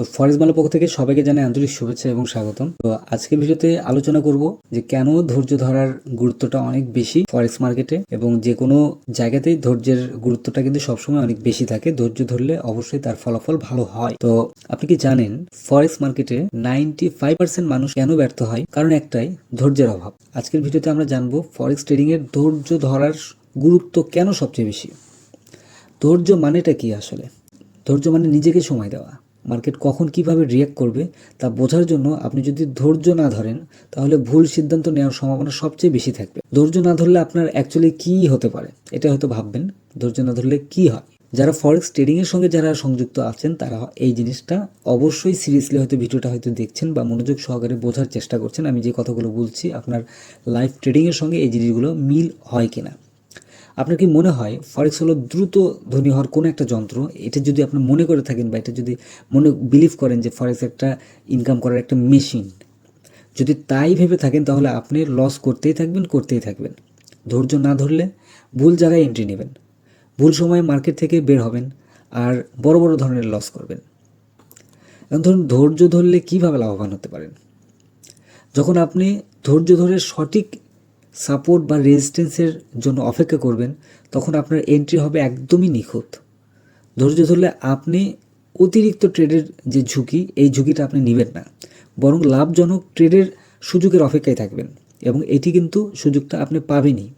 তো ফরেস্ট মালের পক্ষ থেকে সবাইকে জানাই আন্তরিক শুভেচ্ছা এবং স্বাগতম। তো আজকের ভিডিওতে আলোচনা করব যে কেন ধৈর্য ধরার গুরুত্বটা অনেক বেশি ফরেক্স মার্কেটে এবং যে কোনো জায়গাতেই ধৈর্যের গুরুত্বটা কিন্তু সবসময় অনেক বেশি থাকে। ধৈর্য ধরলে অবশ্যই তার ফলাফল ভালো হয়। তো আপনি কি জানেন, ফরেক্স মার্কেটে নাইনটি ফাইভ পার্সেন্ট মানুষ কেন ব্যর্থ হয়? কারণ একটাই, ধৈর্যের অভাব। আজকের ভিডিওতে আমরা জানব ফরেক্স ট্রেডিং এর ধৈর্য ধরার গুরুত্ব কেন সবচেয়ে বেশি? ধৈর্য মানেটা কি আসলে? ধৈর্য মানে নিজেকে সময় দেওয়া। মার্কেট কখন কীভাবে রিয়াক্ট করবে, তা বোঝার জন্য আপনি যদি ধৈর্য না ধরেন, তাহলে ভুল সিদ্ধান্ত নেওয়ার সম্ভাবনা সবচেয়ে বেশি থাকবে। ধৈর্য না ধরলে আপনার অ্যাকচুয়ালি কী হতে পারে, এটা হয়তো ভাববেন। ধৈর্য না ধরলে কি হয়? যারা ফরেক্স ট্রেডিংয়ের সঙ্গে যারা সংযুক্ত আছেন, তারা এই জিনিসটা অবশ্যই সিরিয়াসলি হয়তো ভিডিওটা হয়তো দেখছেন বা মনোযোগ সহকারে বোঝার চেষ্টা করছেন। আমি যে কথাগুলো বলছি, আপনার লাইভ ট্রেডিংয়ের সঙ্গে এই জিনিসগুলো মিল হয় কিনা। আপনার কি মনে হয় ফরেক্স হলো দ্রুত ধনী হওয়ার কোনো একটা যন্ত্র? এটা যদি আপনি মনে করে থাকেন বা এটা যদি মনে বিলিভ করেন যে ফরেক্স একটা ইনকাম করার একটা মেশিন যদি তাই ভেবে থাকেন তাহলে আপনি লস করতেই থাকবেন করতেই থাকবেন। ধৈর্য না ধরলে ভুল জায়গায় এন্ট্রি নেবেন। ভুল সময়ে মার্কেট থেকে বের হবেন আর বড় বড় ধরনের লস করবেন। এখন ধরুন ধৈর্য ধরলে কীভাবে লাভবান হতে পারেন? যখন আপনি ধৈর্য ধরে সঠিক সাপোর্ট বা রেজিস্ট্যান্সের জন্য অপেক্ষা করবেন, তখন আপনার এন্ট্রি হবে একদমই নিখুঁত। ধৈর্য ধরলে আপনি অতিরিক্ত ট্রেডের যে ঝুঁকি, এই ঝুঁকিটা আপনি নেবেন না। বরং লাভজনক ট্রেডের সুযোগের অপেক্ষায় থাকবেন এবং এটি কিন্তু সুযোগটা আপনি পাবেনই।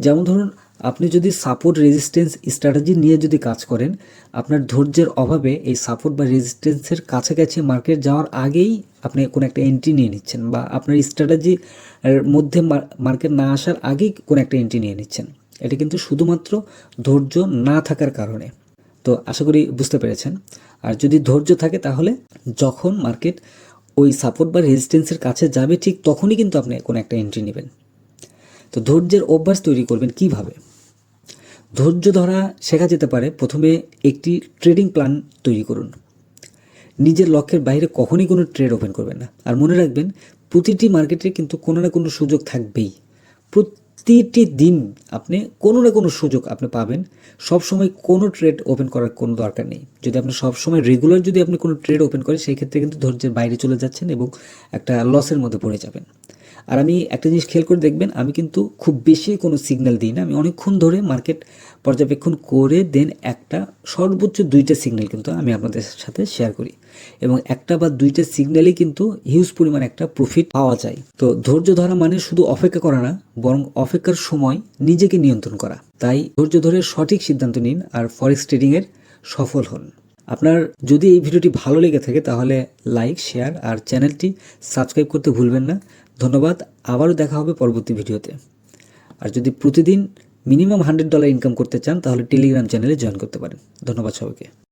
যেমন ধরুন আপনি যদি সাপোর্ট রেজিস্ট্যান্স স্ট্র্যাটেজি নিয়ে যদি কাজ করেন, আপনার ধৈর্যের অভাবে এই সাপোর্ট বা রেজিস্ট্যান্সের কাছাকাছি মার্কেট যাওয়ার আগেই আপনি কোনো একটা এন্ট্রি নিয়ে নিচ্ছেন বা আপনার স্ট্র্যাটেজি এর মধ্যে মার্কেট না আসার আগেই কোনো একটা এন্ট্রি নিয়ে নিচ্ছেন। এটা কিন্তু শুধুমাত্র ধৈর্য না থাকার কারণে। তো আশা করি বুঝতে পেরেছেন। আর যদি ধৈর্য থাকে তাহলে যখন মার্কেট ওই সাপোর্ট বা রেজিস্ট্যান্সের কাছে যাবে ঠিক তখনই কিন্তু আপনি কোনো একটা এন্ট্রি নেবেন। তো ধৈর্যের অভ্যাস তৈরি করবেন কীভাবে? ধৈর্য ধরা শেখা যেতে পারে, প্রথমে একটি ট্রেডিং প্ল্যান তৈরি করুন। নিজের লক্ষ্যের বাইরে কখনই কোনো ট্রেড ওপেন করবেন না। আর মনে রাখবেন, প্রতিটি মার্কেটে কিন্তু কোনো না কোনো সুযোগ থাকবেই। প্রতিটি দিন আপনি কোনো না কোনো সুযোগ আপনি পাবেন। সব সময় কোনো ট্রেড ওপেন করার কোনো দরকার নেই। যদি আপনি সব সময় রেগুলার যদি আপনি কোনো ট্রেড ওপেন করেন, সেই ক্ষেত্রে কিন্তু ধৈর্যের বাইরে চলে যাচ্ছেন এবং একটা লসের মধ্যে পড়ে যাবেন। আর আমি একটা জিনিস খেয়াল করে দেখবেন, আমি কিন্তু খুব বেশি কোনো সিগন্যাল দিই না। আমি অনেকক্ষণ ধরে মার্কেট পর্যবেক্ষণ করে দেন একটা সর্বোচ্চ দুইটা সিগন্যাল কিন্তু আমি আপনাদের সাথে শেয়ার করি। এবং একটা বা দুইটা সিগন্যালে কিন্তু হিউজ পরিমাণ একটা প্রফিট পাওয়া যায়। তো ধৈর্য ধরা মানে শুধু অপেক্ষা করা না, বরং অপেক্ষার সময় নিজেকে নিয়ন্ত্রণ করা। তাই ধৈর্য ধরে সঠিক সিদ্ধান্ত নিন আর ফরেক্স ট্রেডিংয়ের সফল হন। আপনার যদি এই ভিডিওটি ভালো লেগে থাকে তাহলে লাইক শেয়ার আর চ্যানেলটি সাবস্ক্রাইব করতে ভুলবেন না। ধন্যবাদ, আবারও দেখা হবে পরবর্তী ভিডিওতে। আর যদি প্রতিদিন মিনিমাম হান্ড্রেড ডলার ইনকাম করতে চান, তাহলে টেলিগ্রাম চ্যানেলে জয়েন করতে পারেন। ধন্যবাদ সবাইকে।